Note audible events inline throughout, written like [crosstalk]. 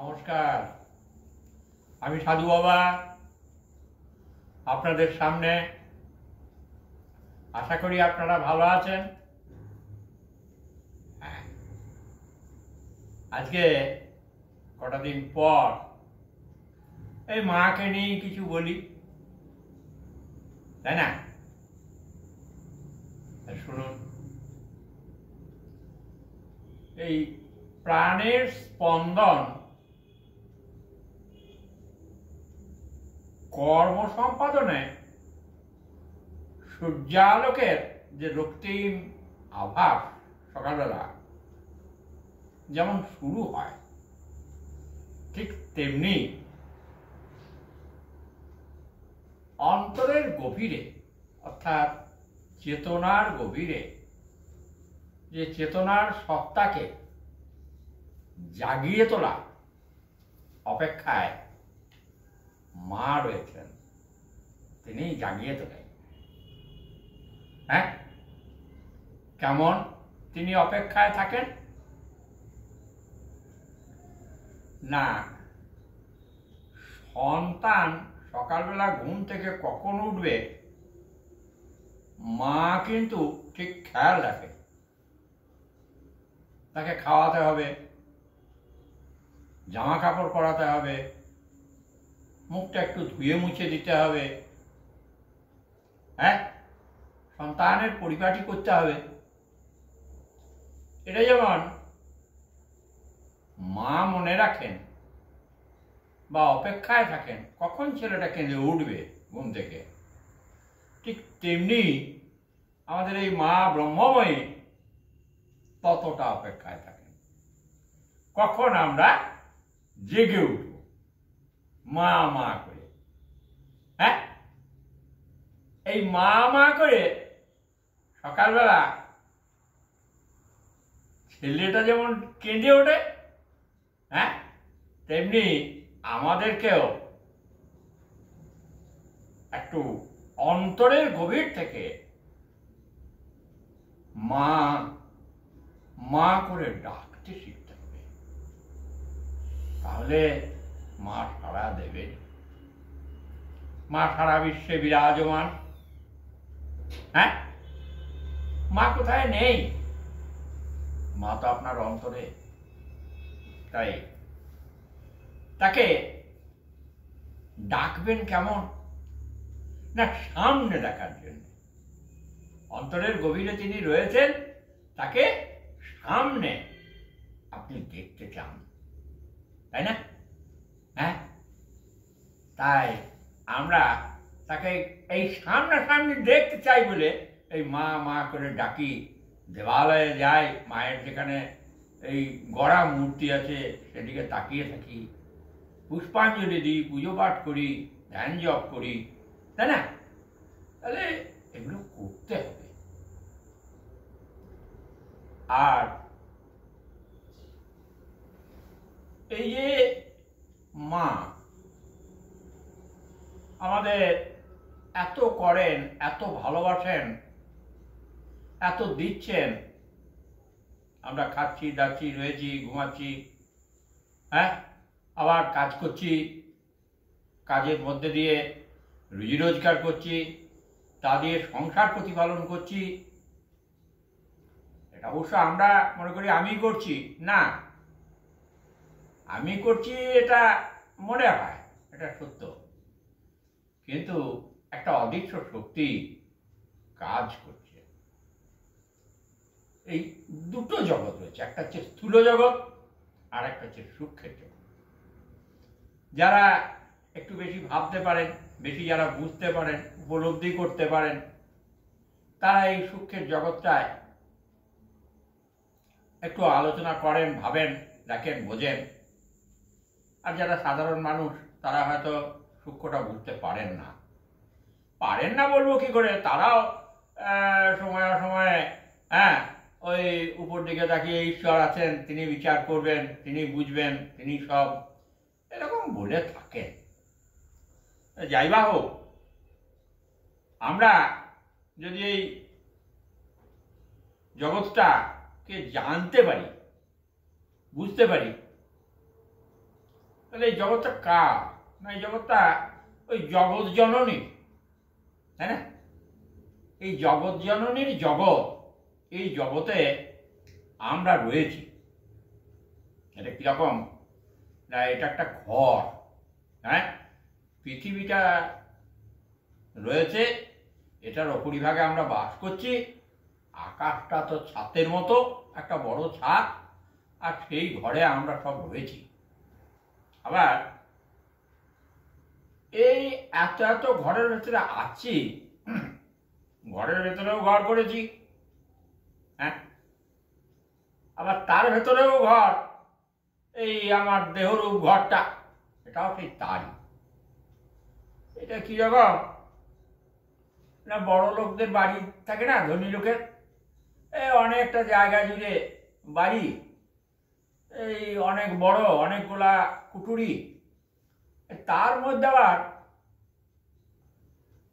নমস্কার। আমি সাধু বাবা। আপনাদের সামনে আশা করি আপনারা ভালো আছেন। হ্যাঁ। আজকে কটা দিন পর এই মাকে নিয়ে কিছু বলি। তাই না? শুনুন। এই প্রাণের স্পন্দন কর্ম সম্পাদনে সূর্যালোকের যে রক্তিম আভাস সকালবেলা যেমন শুরু হয়, ঠিক তেমনি অন্তরের গভীরে, অর্থাৎ চেতনার গভীরে, যে চেতনার সত্তাকে জাগিয়ে তোলা অপেক্ষায় মা রয়েছেন তিনি জাগিয়ে তোলেন। হ্যাঁ? কেমন? তিনি অপেক্ষায় থাকেন? না। সন্তান সকালবেলা ঘুম থেকে কখন উঠবে? মা কিন্তু ঠিক খেয়াল রাখে। তাকে খাওয়াতে হবে। জামা কাপড় পরাতে হবে। মুখটা একটু ধুয়ে মুছে দিতে হবে। হ্যাঁ? সন্তানের পরিপাটি করতে হবে। এটা যেমন মা মনে রাখেন বা অপেক্ষায় থাকেন, কখন ছেলেটা কেঁদে উঠবে ঘুম থেকে? ঠিক তেমনি আমাদের এই মা ব্রহ্মময়ী ততটা অপেক্ষায় থাকেন। কখন আমরা জেগে উঠব? মা মা করে। হ্যাঁ? এই মা মা করে সকালবেলা ছেলেটা যেমন কেঁদে ওঠে হ্যাঁ? তেমনি আমাদেরকেও একটু অন্তরের গভীর থেকে মা মা করে ডাকতে শিখতে হবে। তাহলে মা সারা দেবে। মা সারা বিশ্বে বিরাজমান। হ্যাঁ? মা কোথায় নেই? মা তো আপনার অন্তরে। তাই তাকে ডাকবেন কেমন? না, সামনে দেখার জন্য। অন্তরের গভীরে তিনি রয়েছেন, তাকে সামনে আপনি দেখতে চান। তাই না? তাই আমরা তাকে এই সামনাসামনি দেখতে চাই বলে এই মা মা করে ডাকি। দেবালয়ে যাই, মায়ের যেখানে এই গড়া মূর্তি আছে, সেদিকে তাকিয়ে থাকি। পুষ্পাঞ্জলি দিই, পুজো পাঠ করি, ধ্যান জপ করি, তাই না? তাহলে এগুলো করতে হবে। আর এই যে মা আমাদের এত করেন, এত ভালোবাসেন, এত দিচ্ছেন। আমরা খাচ্ছি, দাচ্ছি, রয়েছি, ঘুমাচ্ছি হ্যাঁ? আবার কাজ করছি, কাজের মধ্যে দিয়ে রুজি রোজগার করছি, তা দিয়ে সংসার প্রতিপালন করছি। এটা অবশ্য আমরা মনে করি আমি করছি, না। আমি করছি এটা মনে হয়, এটা সত্য। কিন্তু একটা অদৃশ্য শক্তি কাজ করছে। এই দুটো জগৎ রয়েছে, একটা হচ্ছে স্থূল জগৎ আর একটা হচ্ছে সূক্ষ্মের জগৎ। যারা একটু বেশি ভাবতে পারেন, বেশি যারা বুঝতে পারেন, উপলব্ধি করতে পারেন, তারা এই সূক্ষ্মের জগৎটায় একটু আলোচনা করেন, ভাবেন, দেখেন, বোঝেন। আর যারা সাধারণ মানুষ, তারা হয়তো সূক্ষ্মটা বুঝতে পারেন না। পারেন না বলব কি করে? তারাও সময় সময়ে হ্যাঁ ওই উপর দিকে তাকিয়ে ঈশ্বর আছেন, তিনি বিচার করবেন, তিনি বুঝবেন, তিনি সব। এরকম বলে থাকেন। যাই বা হোক, আমরা যদি এই জগৎটাকে জানতে পারি, বুঝতে পারি, তাহলে এই জগৎটা কার? না এই জগৎটা ওই জগৎ জননী, তাই না? এই জগৎ জননীর জগৎ, এই জগতে আমরা রয়েছি। এটা কীরকম? না, এটা একটা ঘর হ্যাঁ? পৃথিবীটা রয়েছে, এটার অপরিভাগে আমরা বাস করছি। আকাশটা তো ছাতের মতো, একটা বড় ছাদ আর সেই ঘরে আমরা সব রয়েছি। আবার এই এত এত ঘরের ভেতরে আছি ঘরের ভেতরেও ঘর করেছি হ্যাঁ আবার তার ভেতরেও ঘর, এই আমার দেহরূপ ঘরটা, এটাও ঠিক তারই। এটা কি রকম? না, বড় লোকদের বাড়ি থাকে না, ধনী লোকের? এই অনেকটা জায়গা জুড়ে বাড়ি, এই অনেক বড়, অনেকগুলা কুটুরি তার মধ্যে আবার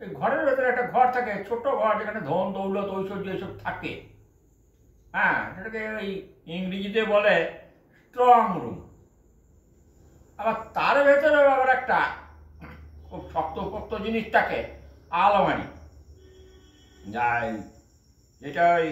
এই ঘরের ভেতরে একটা ঘর থাকে, ছোট ঘর যেখানে ধন দৌলত, ঐশ্বর্য এসব থাকে। হ্যাঁ সেটাকে ওই ইংরেজিতে বলে স্ট্রং রুম আবার তার ভেতরে আবার একটা খুব শক্ত পোক্ত জিনিস থাকে, আলমারি। যাই যেটা ওই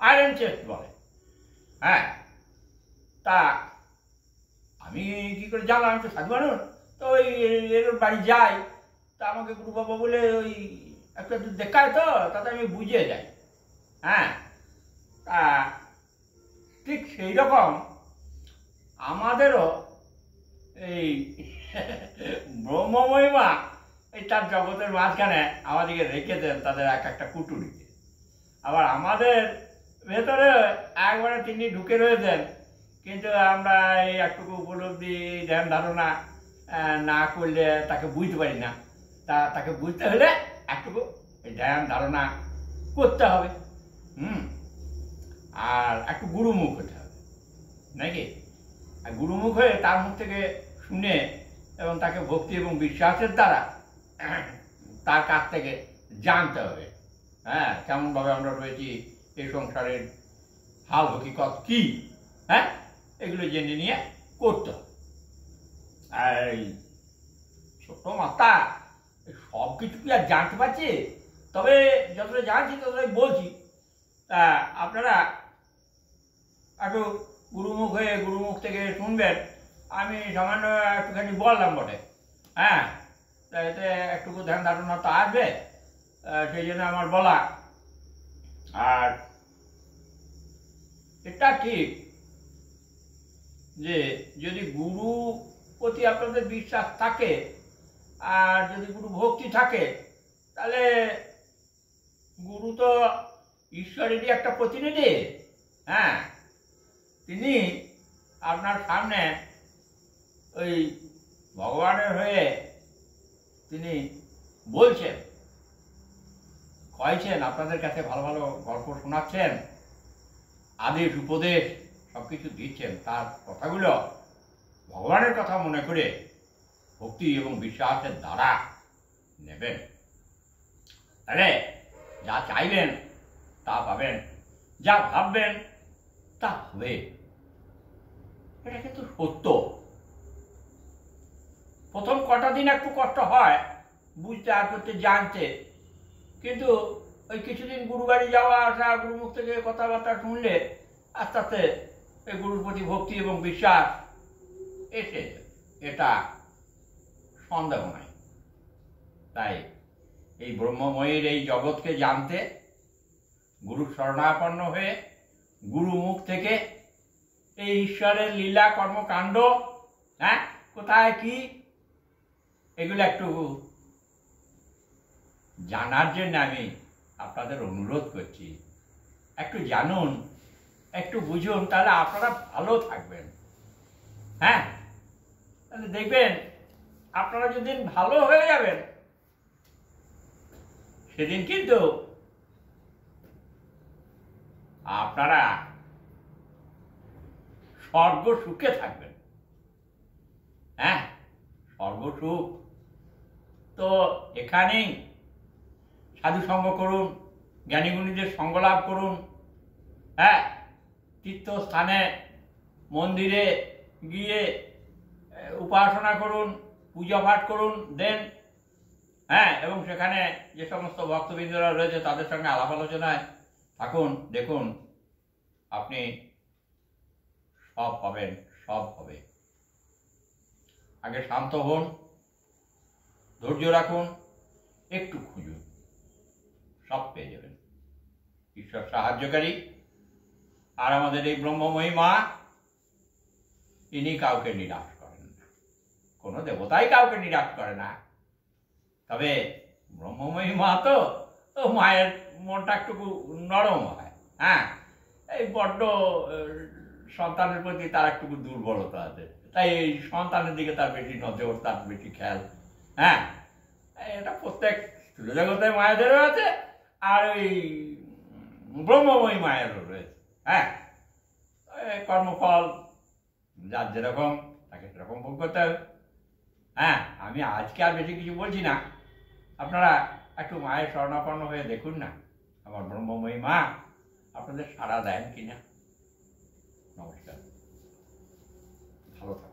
আয়রন চেস্ট বলে। হ্যাঁ তা আমি কি করে জানলাম? আমি তো সাধু মানুষ। তো ওই এর বাড়ি যাই। তা আমাকে গুরু বাবা বলে ওই একটা একটু দেখায় তো, তাতে আমি বুঝে যাই। হ্যাঁ? তা ঠিক সেই রকম আমাদেরও এই [laughs] ব্রহ্মমহিমা এই তার জগতের মাঝখানে আমাদেরকে রেখে দেন, তাদের এক একটা কুটুরিতে আবার আমাদের ভেতরে একবারে তিনি ঢুকে রয়েছেন। কিন্তু আমরা এই একটুকু উপলব্ধি, ধ্যান ধারণা না করলে তাকে বুঝতে পারি না। তা, তাকে বুঝতে হলে একটুকু এই ধ্যান ধারণা করতে হবে। হুম? আর একটু গুরুমুখ হতে হবে। নাকি? আর গুরুমুখ হয়ে তার মুখ থেকে শুনে এবং তাকে ভক্তি এবং বিশ্বাসের দ্বারা তার কাছ থেকে জানতে হবে। হ্যাঁ কেমনভাবে আমরা রয়েছি এই সংসারের হাল হকিকত কি? হ্যাঁ? এগুলো জেনে নিয়ে করতে হবে। আর এই ছোট মাতা সব কিছু কি আর জানতে পারছি? তবে যতটা জানছি, ততটাই বলছি। তা আপনারা একটু গুরুমুখ হয়ে গুরুমুখ থেকে শুনবেন। আমি সামান্য একটুখানি বললাম বটে। হ্যাঁ তা এতে একটুকু ধ্যান ধারণা তো আসবে। সেই জন্য আমার বলা। আর এটা ঠিক যে যদি গুরু প্রতি আপনাদের বিশ্বাস থাকে, আর যদি গুরু ভক্তি থাকে, তাহলে গুরু তো ঈশ্বরেরই একটা প্রতিনিধি হ্যাঁ? তিনি আপনার সামনে ওই ভগবানের হয়ে তিনি বলছেন কয়েছেন আপনাদের কাছে ভালো ভালো গল্প শোনাচ্ছেন, আদেশ, উপদেশ সব কিছু দিচ্ছেন, তার কথাগুলো ভগবানের কথা মনে করে ভক্তি এবং বিশ্বাসের দ্বারা নেবেন। তাহলে যা চাইবেন, তা পাবেন, যা ভাববেন, তা হবে। এটা কিন্তু সত্য। প্রথম কটা দিন একটু কষ্ট হয়, বুঝতে আর করতে জানতে। কিন্তু ওই কিছুদিন গুরু বাড়ি যাওয়া আসা, গুরুমুখ থেকে কথাবার্তা শুনলে আস্তে আস্তে এই গুরুর প্রতি ভক্তি এবং বিশ্বাস এসে এটা সন্দেহ নাই। তাই এই ব্রহ্মময়ের এই জগৎকে জানতে গুরু শরণাপন্ন হয়ে গুরু মুখ থেকে এই ঈশ্বরের লীলা কর্মকাণ্ড হ্যাঁ কোথায় কি, এগুলো একটু জানার জন্য আমি আপনাদের অনুরোধ করছি। একটু জানুন একটু বুঝুন, তাহলে আপনারা ভালো থাকবেন। হ্যাঁ? তাহলে দেখবেন, আপনারা যেদিন ভালো হয়ে যাবেন, সেদিন কিন্তু আপনারা স্বর্গ সুখে থাকবেন। হ্যাঁ? স্বর্গ সুখ। তো এখানেই সাধু সঙ্গ করুন, জ্ঞানীগুণীদের সঙ্গ লাভ করুন। হ্যাঁ? তীর্থস্থানে, মন্দিরে গিয়ে উপাসনা করুন, পূজা পাঠ করুন, দেন হ্যাঁ এবং সেখানে যে সমস্ত ভক্তবৃন্দরা রয়েছে তাদের সঙ্গে আলাপ আলোচনায় থাকুন, দেখুন, আপনি সব পাবেন, সব হবে। আগে শান্ত হন, ধৈর্য রাখুন, একটু খুঁজুন, সব পেয়ে যাবেন। ঈশ্বর সাহায্যকারী। আর আমাদের এই ব্রহ্মময়ী মা ইনি কাউকে নিরাশ করেন না। কোনো দেবতাই কাউকে নিরাশ করে না। তবে ব্রহ্মময়ী মা তো মায়ের মনটা একটু নরম হয় হ্যাঁ? এই বড্ড সন্তানের প্রতি তার একটুকু দুর্বলতা আছে। তাই এই সন্তানের দিকে তার বেশি নজর, তার বেশি খেয়াল হ্যাঁ? এটা প্রত্যেক জগতের মায়েদেরও আছে, আর ওই ব্রহ্মময়ী মায়েরও রয়েছে। হ্যাঁ? কর্মফল, যার যেরকম, তাকে সেরকম ভোগ করতে হবে। হ্যাঁ আমি আজকে আর বেশি কিছু বলছি না। আপনারা একটু মায়ের স্বর্ণাপন্ন হয়ে দেখুন না। আমার ব্রহ্মময়ী মা আপনাদের সাড়া দেন কিনা? নমস্কার। ভালো থাকুন।